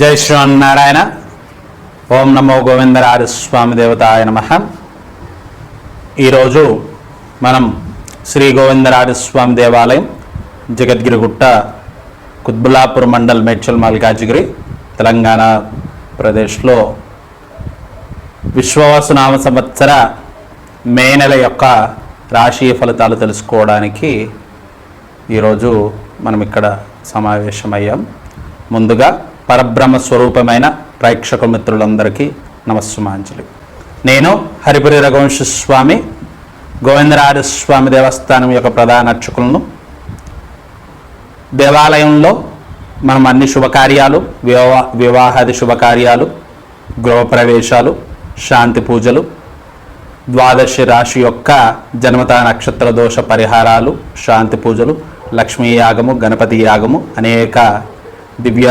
జై శ్రీమన్నారాయణ. ఓం నమో గోవిందరాజ స్వామి దేవతాయ నమ. ఈరోజు మనం శ్రీ గోవిందరాజ స్వామి దేవాలయం జగద్గిరిగుట్ట కుత్బులాపూర్ మండల్ మేడ్చల్ మల్కాజిగిరి తెలంగాణ ప్రదేశ్లో విశ్వవాసునామ సంవత్సర మే నెల యొక్క రాశి ఫలితాలు తెలుసుకోవడానికి ఈరోజు మనం ఇక్కడ సమావేశమయ్యాం. ముందుగా పరబ్రహ్మ స్వరూపమైన ప్రేక్షక మిత్రులందరికీ నమస్సుమాంజలి. నేను హరిపురి రఘువంశ స్వామి గోవిందరాజ స్వామి దేవస్థానం యొక్క ప్రధాన అర్చకులను. దేవాలయంలో మనం అన్ని శుభకార్యాలు వివా వివాహాది శుభకార్యాలు గృహప్రవేశాలు శాంతి పూజలు ద్వాదశి రాశి యొక్క జన్మత నక్షత్ర దోష పరిహారాలు శాంతి పూజలు లక్ష్మీ యాగము గణపతి యాగము అనేక దివ్య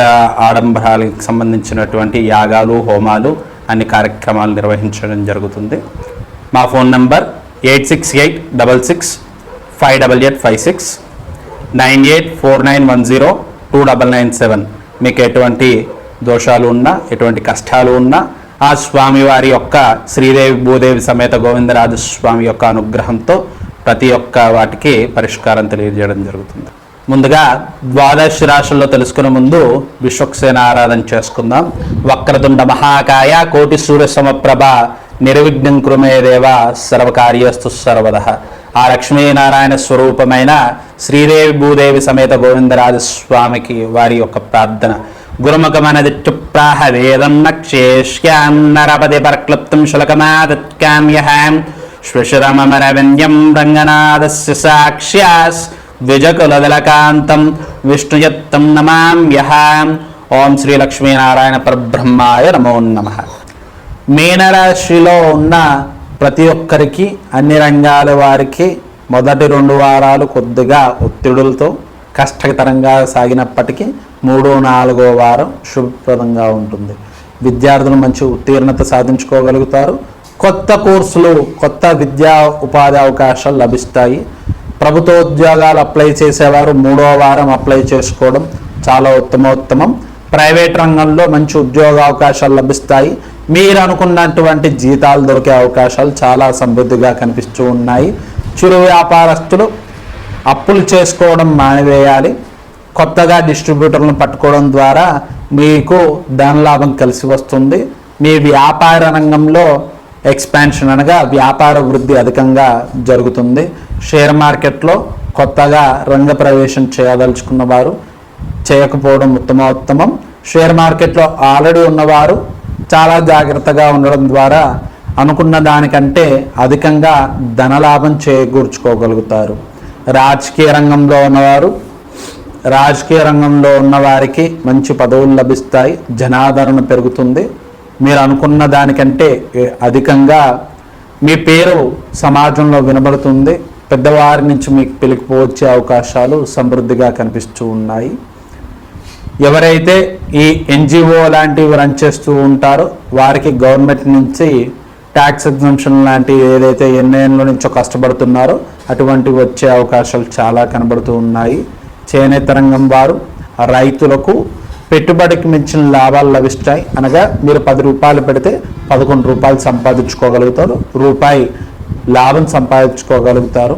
ఆడంబరాలకు సంబంధించినటువంటి యాగాలు హోమాలు అన్ని కార్యక్రమాలు నిర్వహించడం జరుగుతుంది. మా phone number eight six eight double six five double eight five six nine eight four nine one zero two double nine seven. మీకు ఎటువంటి దోషాలు ఉన్నా ఎటువంటి కష్టాలు ఉన్నా ఆ స్వామివారి యొక్క శ్రీదేవి భూదేవి సమేత గోవిందరాజు స్వామి యొక్క అనుగ్రహంతో ప్రతి ఒక్క వాటికి పరిష్కారం తెలియజేయడం జరుగుతుంది. ముందుగా ద్వాదశ రాశుల్లో తెలుసుకునే ముందు విశ్వక్సేన ఆరాధన చేసుకుందాం. వక్రతుండ మహాకాయ కోటి సూర్య సమప్రభ నిర్విఘ్నం కృమే దేవ సర్వకార్యస్తు సర్వద. ఆ లక్ష్మీనారాయణ స్వరూపమైన శ్రీదేవి భూదేవి సమేత గోవిందరాజ స్వామికి వారి యొక్క ప్రార్థన. గురుముఖమనది చుప్రాహ వేదం నక్షేష్యాం నరపతి పరక్లుప్తం శులకమాదత్కామ్యహాం శ్వశురమరవింద్యం రంగనాథస్య సాక్ష్యాస్ ద్విజకులదలకాంతం విష్ణుయత్తం నమామ్యహాం ఓం శ్రీ లక్ష్మీనారాయణ పరబ్రహ్మాయ నమో నమ మీనరాశిలో ఉన్న ప్రతి ఒక్కరికి అన్ని రంగాల వారికి మొదటి రెండు వారాలు కొద్దిగా ఒత్తిడులతో కష్టతరంగా సాగినప్పటికీ మూడో నాలుగో వారం శుభప్రదంగా ఉంటుంది. విద్యార్థులు మంచి ఉత్తీర్ణత సాధించుకోగలుగుతారు. కొత్త కోర్సులు కొత్త విద్యా ఉపాధి అవకాశాలు లభిస్తాయి. ప్రభుత్వ ఉద్యోగాలు అప్లై చేసేవారు మూడో వారం అప్లై చేసుకోవడం చాలా ఉత్తమోత్తమం. ప్రైవేట్ రంగంలో మంచి ఉద్యోగ అవకాశాలు లభిస్తాయి. మీరు అనుకున్నటువంటి జీతాలు దొరికే అవకాశాలు చాలా సమృద్ధిగా కనిపిస్తూ ఉన్నాయి. చిరు వ్యాపారస్తులు అప్పులు చేసుకోవడం మానివేయాలి. కొత్తగా డిస్ట్రిబ్యూటర్లను పట్టుకోవడం ద్వారా మీకు ధనలాభం కలిసి వస్తుంది. మీ వ్యాపార రంగంలో ఎక్స్పాన్షన్ అనగా వ్యాపార వృద్ధి అధికంగా జరుగుతుంది. షేర్ మార్కెట్లో కొత్తగా రంగ ప్రవేశం చేయదలుచుకున్న వారు చేయకపోవడం ఉత్తమోత్తమం. షేర్ మార్కెట్లో ఆల్రెడీ ఉన్నవారు చాలా జాగ్రత్తగా ఉండడం ద్వారా అనుకున్న దానికంటే అధికంగా ధనలాభం చేకూర్చుకోగలుగుతారు. రాజకీయ రంగంలో ఉన్నవారు రాజకీయ రంగంలో ఉన్నవారికి మంచి పదవులు లభిస్తాయి జనాదరణ పెరుగుతుంది. మీరు అనుకున్న దానికంటే అధికంగా మీ పేరు సమాజంలో వినబడుతుంది. పెద్దవారి నుంచి మీకు పిలుపు వచ్చే అవకాశాలు సమృద్ధిగా కనిపిస్తూ ఉన్నాయి. ఎవరైతే ఈ ఎన్జిఓ లాంటివి రన్ చేస్తూ ఉంటారో వారికి గవర్నమెంట్ నుంచి ట్యాక్స్ ఎగ్జంప్షన్ లాంటివి ఏదైతే ఎన్ఐఎన్లో నుంచో కష్టపడుతున్నారో అటువంటివి వచ్చే అవకాశాలు చాలా కనబడుతూ ఉన్నాయి. చేనేత రంగం వారు రైతులకు పెట్టుబడికి మించిన లాభాలు లభిస్తాయి. అనగా మీరు పది రూపాయలు పెడితే పదకొండు రూపాయలు సంపాదించుకోగలుగుతారు. రూపాయి లాభం సంపాదించుకోగలుగుతారు.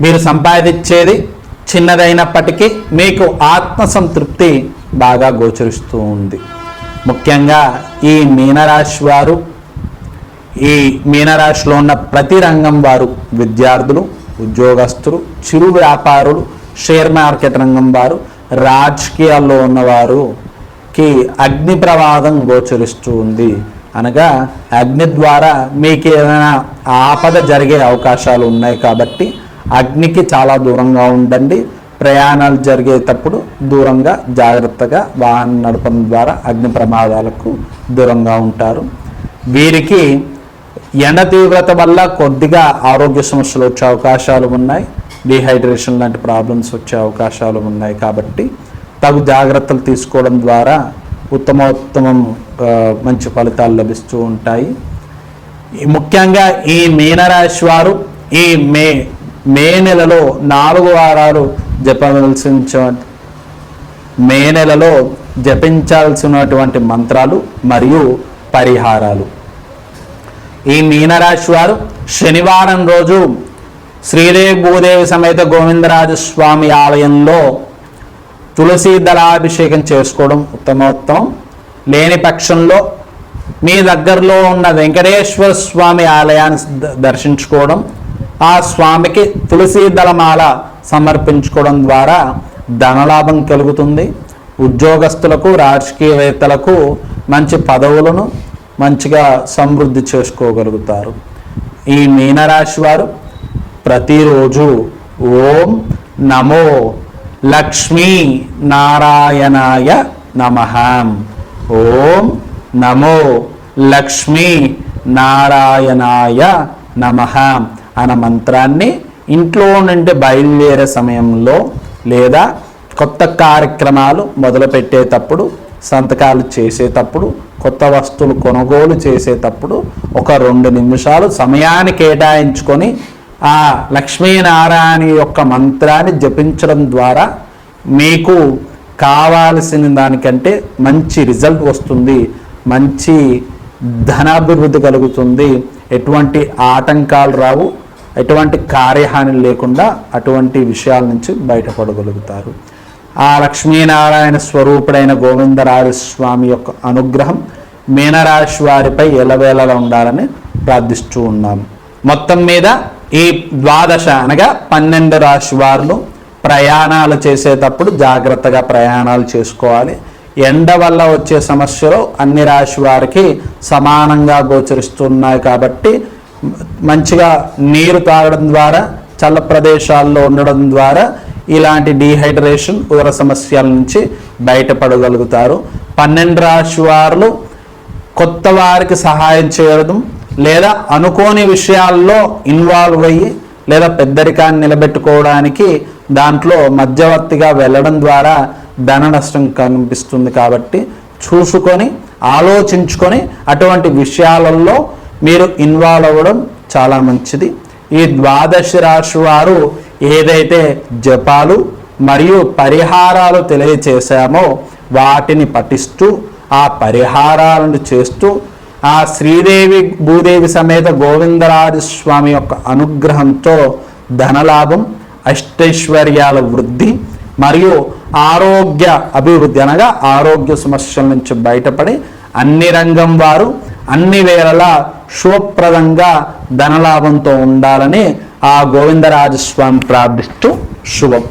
మీరు సంపాదించేది చిన్నదైనప్పటికీ మీకు ఆత్మసంతృప్తి బాగా గోచరిస్తూ ఉంది. ముఖ్యంగా ఈ మీనరాశి వారు ఈ మీనరాశిలో ఉన్న ప్రతి రంగం వారు విద్యార్థులు ఉద్యోగస్తులు చిరు వ్యాపారులు షేర్ మార్కెట్ రంగం వారు రాజకీయాల్లో ఉన్నవారుకి అగ్ని ప్రమాదం గోచరిస్తూ ఉంది. అనగా అగ్ని ద్వారా మీకు ఏదైనా ఆపద జరిగే అవకాశాలు ఉన్నాయి కాబట్టి అగ్నికి చాలా దూరంగా ఉండండి. ప్రయాణాలు జరిగేటప్పుడు దూరంగా జాగ్రత్తగా వాహనం నడపడం ద్వారా అగ్ని ప్రమాదాలకు దూరంగా ఉంటారు. వీరికి ఎండ తీవ్రత వల్ల కొద్దిగా ఆరోగ్య సమస్యలు వచ్చే అవకాశాలు ఉన్నాయి. డిహైడ్రేషన్ లాంటి ప్రాబ్లమ్స్ వచ్చే అవకాశాలు ఉన్నాయి కాబట్టి తగు జాగ్రత్తలు తీసుకోవడం ద్వారా ఉత్తమోత్తమం మంచి ఫలితాలు లభిస్తూ ఉంటాయి. ముఖ్యంగా ఈ మీనరాశి వారు ఈ మే మే నెలలో నాలుగు వారాలు జపవలసిన మే నెలలో జపించాల్సినటువంటి మంత్రాలు మరియు పరిహారాలు. ఈ మీనరాశి వారు శనివారం రోజు శ్రీదేవి భూదేవి సమేత గోవిందరాజ స్వామి ఆలయంలో తులసి దళాభిషేకం చేసుకోవడం ఉత్తమోత్తం లేని పక్షంలో మీ దగ్గరలో ఉన్న వెంకటేశ్వర స్వామి ఆలయాన్ని ద- దర్శించుకోవడం ఆ స్వామికి తులసి దళమాల సమర్పించుకోవడం ద్వారా ధనలాభం కలుగుతుంది. ఉద్యోగస్తులకు రాజకీయవేత్తలకు మంచి పదవులను మంచిగా సమృద్ధి చేసుకోగలుగుతారు. ఈ మీనరాశి వారు ప్రతిరోజు ఓం నమో లక్ష్మీ నారాయణాయ నమ. ఓం నమో లక్ష్మీ నారాయణాయ నమ అన్న మంత్రాన్ని ఇంట్లో నుండి బయలుదేరే సమయంలో లేదా కొత్త కార్యక్రమాలు మొదలుపెట్టేటప్పుడు సంతకాలు చేసేటప్పుడు కొత్త వస్తువులు కొనుగోలు చేసేటప్పుడు ఒక రెండు నిమిషాలు సమయాన్ని కేటాయించుకొని ఆ లక్ష్మీనారాయణ యొక్క మంత్రాన్ని జపించడం ద్వారా మీకు కావాల్సిన దానికంటే మంచి రిజల్ట్ వస్తుంది మంచి ధనాభివృద్ధి కలుగుతుంది. ఎటువంటి ఆటంకాలు రావు ఎటువంటి కార్యహాని లేకుండా అటువంటి విషయాల నుంచి బయటపడగలుగుతారు. ఆ లక్ష్మీనారాయణ స్వరూపుడైన గోవిందరాజ స్వామి యొక్క అనుగ్రహం మీనరాశి వారిపై ఎలవేళలా ఉండాలని ప్రార్థిస్తూ ఉన్నాము మొత్తం మీద ఈ ద్వాదశ అనగా పన్నెండు రాశి వారులు ప్రయాణాలు చేసేటప్పుడు జాగ్రత్తగా ప్రయాణాలు చేసుకోవాలి. ఎండ వల్ల వచ్చే సమస్యలు అన్ని రాశి వారికి సమానంగా గోచరిస్తున్నాయి కాబట్టి మంచిగా నీరు తాగడం ద్వారా చల్ల ప్రదేశాల్లో ఉండడం ద్వారా ఇలాంటి డీహైడ్రేషన్ ఉదర సమస్యల నుంచి బయటపడగలుగుతారు. పన్నెండు రాశి వారు కొత్త వారికి సహాయం చేయడం లేదా అనుకోని విషయాల్లో ఇన్వాల్వ్ అయ్యి లేదా పెద్దరికాన్ని నిలబెట్టుకోవడానికి దాంట్లో మధ్యవర్తిగా వెళ్ళడం ద్వారా ధన నష్టం కనిపిస్తుంది కాబట్టి చూసుకొని ఆలోచించుకొని అటువంటి విషయాలలో మీరు ఇన్వాల్వ్ అవ్వడం చాలా మంచిది. ఈ ద్వాదశ రాశి వారు ఏదైతే జపాలు మరియు పరిహారాలు తెలియచేశామో వాటిని పఠిస్తూ ఆ పరిహారాలను చేస్తూ ఆ శ్రీదేవి భూదేవి సమేత గోవిందరాజ స్వామి యొక్క అనుగ్రహంతో ధనలాభం అష్టైశ్వర్యాల వృద్ధి మరియు ఆరోగ్య అభివృద్ధి అనగా ఆరోగ్య సమస్యల నుంచి బయటపడి అన్ని రంగం వారు అన్ని వేళలా శుభప్రదంగా ధనలాభంతో ఉండాలని ఆ గోవిందరాజస్వామి ప్రార్థిస్తూ శుభం.